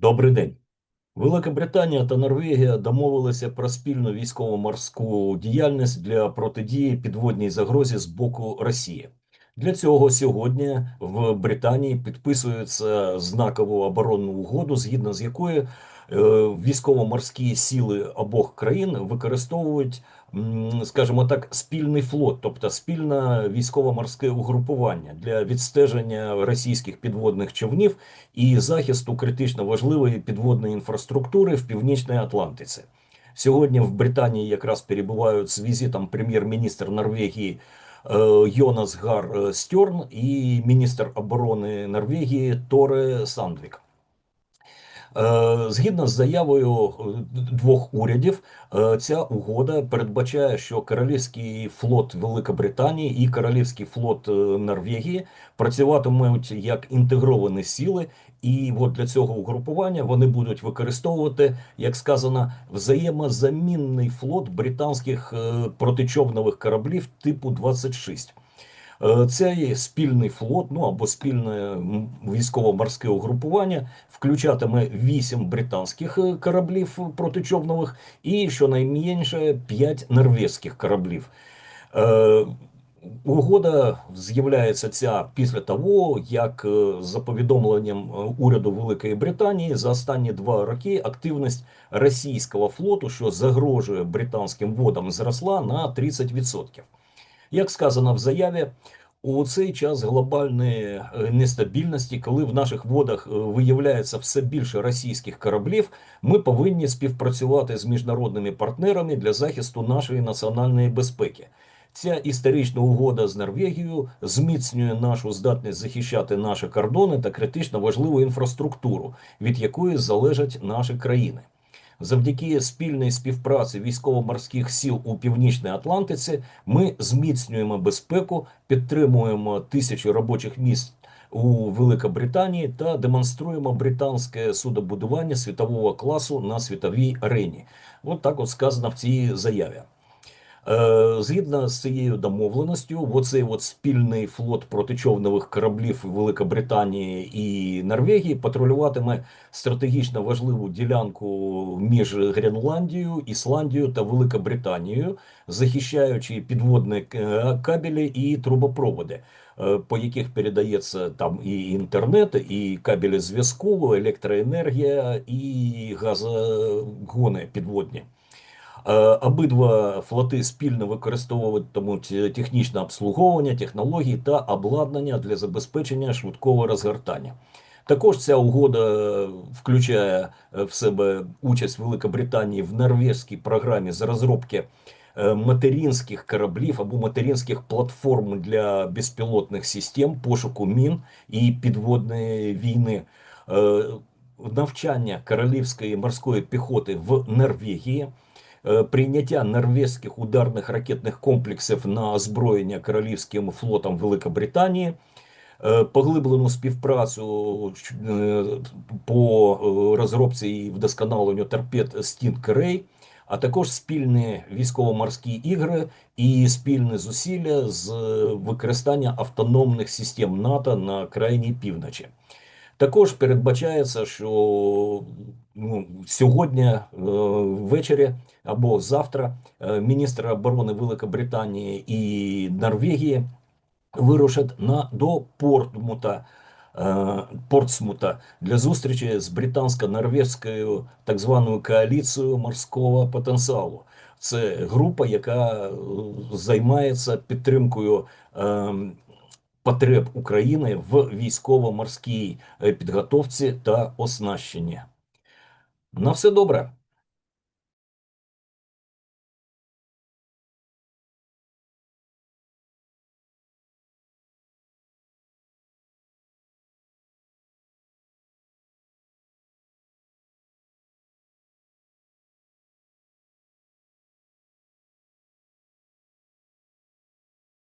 Добрий день. Велика Британія та Норвегія домовилися про спільну військово-морську діяльність для протидії підводній загрозі з боку Росії. Для цього сьогодні в Британії підписується знакову оборонну угоду, згідно з якою е, військово-морські сили обох країн використовують, скажімо так, спільний флот, тобто спільне військово-морське угрупування для відстеження російських підводних човнів і захисту критично важливої підводної інфраструктури в Північній Атлантиці. Сьогодні в Британії якраз перебувають з візитом прем'єр-міністр Норвегії Йонас Гар е, Стьорн і міністр оборони Норвегії Торе Сандвік. Е, Згідно з заявою е, двох урядів, е, ця угода передбачає, що Королівський флот Великобританії і Королівський флот Норвегії працюватимуть як інтегровані сили, і от для цього угрупування вони будуть використовувати, як сказано, взаємозамінний флот британських протичовнових кораблів типу 26. Е, Цей спільний флот, ну або спільне військово-морське угрупування включатиме 8 британських е, кораблів протичовнових і щонайменше 5 норвезьких кораблів. Е, Угода з'являється ця після того, як за повідомленням уряду Великої Британії за останні два роки активність російського флоту, що загрожує британським водам, зросла на 30%. Як сказано в заяві, у цей час глобальної е, нестабільності, коли в наших водах е, виявляється все більше російських кораблів, ми повинні співпрацювати з міжнародними партнерами для захисту нашої національної безпеки. Ця історична угода з Норвегією зміцнює нашу здатність захищати наші кордони та критично важливу інфраструктуру, від якої залежать наші країни. Завдяки спільній співпраці військово-морських сіл у північній Атлантиці ми зміцнюємо безпеку, підтримуємо тисячі робочих місць у Великобританії та демонструємо британське судобудування світового класу на світовій арені. От так от сказано в цій заяві. Е, Згідно з цією домовленістю, оцей от спільний флот протичовнових кораблів Великобританії і Норвегії патрулюватиме стратегічно важливу ділянку між Гренландією, Ісландією та Великобританією, захищаючи підводні кабелі і трубопроводи, е, по яких передається там і інтернет, і кабелі зв'язку, електроенергія і газогони підводні. Е, Обидва флоти спільно використовуватимуть технічне обслуговування, технології та обладнання для забезпечення швидкого розгортання. Також ця угода включає е, в себе участь Великобританії в норвезькій програмі з розробки е, материнських кораблів або материнських платформ для безпілотних систем, пошуку мін і підводної війни. Е, Навчання королівської морської піхоти в Норвегії, е, прийняття норвезьких ударних ракетних комплексів на озброєння Королівським флотом Великобританії, е, поглиблену співпрацю е, по е, розробці і вдосконаленню торпед Stingray, а також спільні військово-морські ігри і спільні зусилля з використання автономних систем НАТО на крайній півночі. Також передбачається, що сьогодні е, ввечері або завтра е, міністр оборони Великобританії і Норвегії вирушать на до Портмута. е, Портсмута для зустрічі з британсько-норвезькою так званою коаліцією морського потенціалу. Це група, яка займається підтримкою потреб України в військово-морській підготовці та оснащенні. На все добре.